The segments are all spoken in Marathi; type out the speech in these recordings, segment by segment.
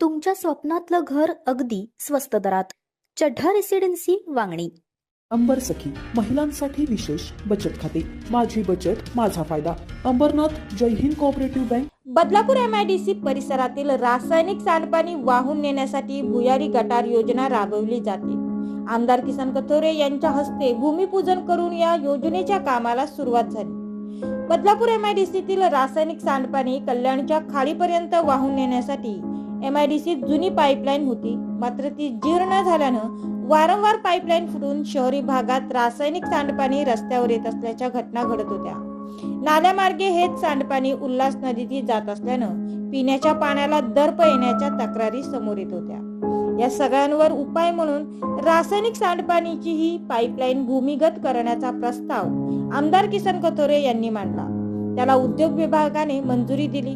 तुमच्या स्वप्नातलं घर अगदी स्वस्त दरात. चढ्ढा रेसिडेन्सी वांगणी. अंबर सखी महिलांसाठी विशेष बचत खाते. माझी बचत माझा फायदा. Ambernath Jai Hind cooperative bank Badlapur MIDC परिसरातील रासायनिक सांडपाणी वाहून नेण्यासाठी भुयारी गटार योजना राबवली जाते. आमदार किसन कथोरे यांच्या हस्ते भूमिपूजन करून या योजनेच्या कामाला सुरुवात झाली. बदलापूर एमआयडीसीतील रासायनिक सांडपाणी कल्याणच्या खाडीपर्यंत वाहून नेण्यासाठी एम आयडीसीत जुनी पाईपलाईन होती. मात्र ती जीर्ण झाल्यानं वारंवार पाईपलाईन फुटून शहरी भागात रासायनिक सांडपाणी रस्त्यावर येत असल्याच्या घटना घडत होत्या. नाल्यामार्गे हेच सांडपाणी उल्हास नदीतील जात असल्यानं पिण्याच्या पाण्याला दर्प येण्याच्या तक्रारी समोर येत होत्या. या सगळ्यांवर उपाय म्हणून रासायनिक सांडपाणीची ही पाईपलाईन भूमिगत करण्याचा प्रस्ताव आमदार किसन कथोरे यांनी मांडला. त्याला उद्योग विभागाने मंजुरी दिली.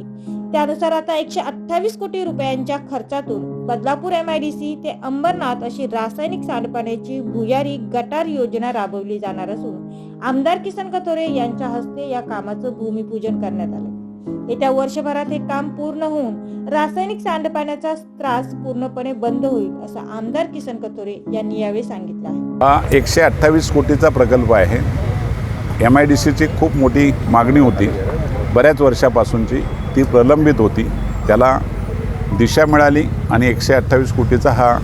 त्यानुसार आता एकशे अठ्ठावीस कोटी रुपयांच्या खर्चातून बदलापूर एमआयडीसी ते अंबरनाथ अशी रासायनिक सांडपाण्याची भुयारी गटार योजना राबवली जाणार असून आमदार किसन कथोरे यांच्या हस्ते या कामाचं भूमिपूजन करण्यात आलं. येत्या वर्षभरात हे काम पूर्ण होऊन रासायनिक सांडपाण्याचा त्रास पूर्णपणे बंद होईल असं आमदार किसन कथोरे यांनी यावेळी सांगितलं आहे. हा एकशे अठ्ठावीस कोटीचा प्रकल्प आहे. एम आय डी सीची खूप मोठी मागणी होती. बऱ्याच वर्षापासूनची ती प्रलंबित होती. त्याला दिशा मिळाली आणि एकशे अठ्ठावीस कोटीचा हा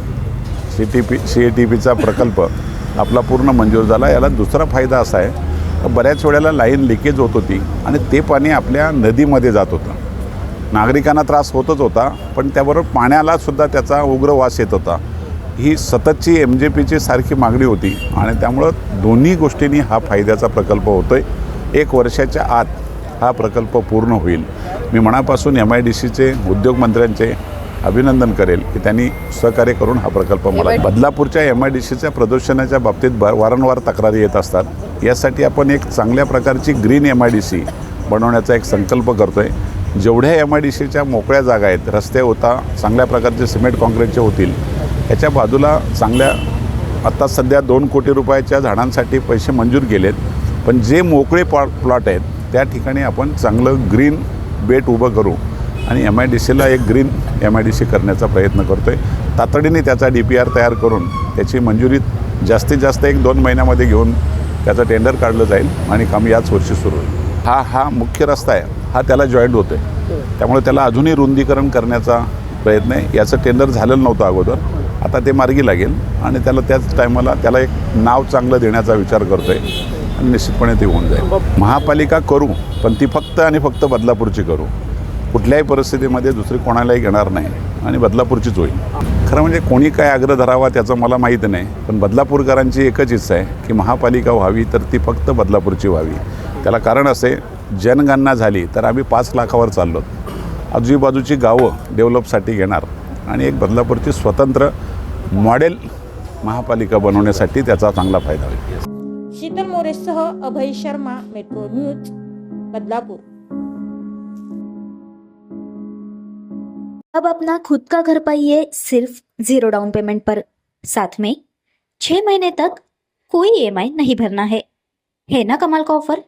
C T P C A T पीचा प्रकल्प आपला पूर्ण मंजूर झाला. याला दुसरा फायदा असा आहे बऱ्याच वेळेला लाईन लिकेज होत होती आणि ते पाणी आपल्या नदीमध्ये जात होतं. नागरिकांना त्रास होतच होता पण त्याबरोबर पाण्यालासुद्धा त्याचा उग्र वास येत होता. ही सततची एम जे पीची सारखी मागणी होती आणि त्यामुळं दोन्ही गोष्टींनी हा फायद्याचा प्रकल्प होतो आहे एक वर्षाच्या आत हा प्रकल्प पूर्ण होईल. मी मनापासून एम आय डी सीचे उद्योगमंत्र्यांचे अभिनंदन करेल की त्यांनी सहकार्य करून हा प्रकल्प मला बदलापूरच्या एम आय डी सीच्या प्रदूषणाच्या बाबतीत ब वारंवार तक्रारी येत असतात. यासाठी आपण एक चांगल्या प्रकारची green M I D C बनवण्याचा एक संकल्प करतो आहे जेवढ्या एम आय डी सीच्या मोकळ्या जागा आहेत रस्ते होता चांगल्या प्रकारचे सिमेंट कॉन्क्रीटचे होतील ह्याच्या बाजूला चांगल्या आत्ता सध्या दोन कोटी रुपयाच्या झाडांसाठी पैसे मंजूर केलेत पण जे मोकळे पॉ प्लॉट आहेत त्या ठिकाणी आपण चांगलं ग्रीन बेट उभं करू. आणि एम आय डी सीला एक green M I D C करण्याचा प्रयत्न करतो आहे तातडीने त्याचा डी पी आर तयार करून त्याची मंजुरी जास्तीत जास्त एक दोन महिन्यामध्ये घेऊन त्याचं टेंडर काढलं जाईल आणि काम याच वर्षी सुरू होईल. हा हा मुख्य रस्ता आहे. हा त्याला जॉईंट होतो आहे त्यामुळे त्याला अजूनही रुंदीकरण करण्याचा प्रयत्न आहे. याचं टेंडर झालेलं नव्हतं अगोदर. आता ते मार्गी लागेल आणि त्याला त्याच टायमाला त्याला एक नाव चांगलं देण्याचा विचार करतो आहे आणि निश्चितपणे ते होऊन जाईल. महापालिका करू पण ती फक्त आणि फक्त बदलापूरची करू. कुठल्याही परिस्थितीमध्ये दुसरी कोणालाही घेणार नाही आणि बदलापूरचीच होईल. खरं म्हणजे कोणी काय आग्रह धरावा त्याचं मला माहीत नाही पण बदलापूरकरांची एकच इच्छा आहे की महापालिका व्हावी तर ती फक्त बदलापूरची व्हावी. त्याला कारण असे जनगणना झाली तर आम्ही पाच लाखावर चाललो. आजूबाजूची गावं डेव्हलपसाठी घेणार आणि एक बदलापूरची स्वतंत्र मॉडेल महापालिका बनवण्यासाठी त्याचा चांगला फायदा होईल. शीतल मोरेसह अभय शर्मा मेट्रो न्यूज बदलापूर. अब अपना खुद का घर पाइए सिर्फ जीरो डाउन पेमेंट पर। साथ में छह महीने तक कोई ईएमआई नहीं भरना है। है ना कमाल का ऑफर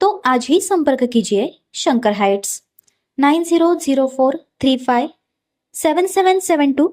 तो आज ही संपर्क कीजिए Shankar heights. Nine zero zero four three five seven seven seven two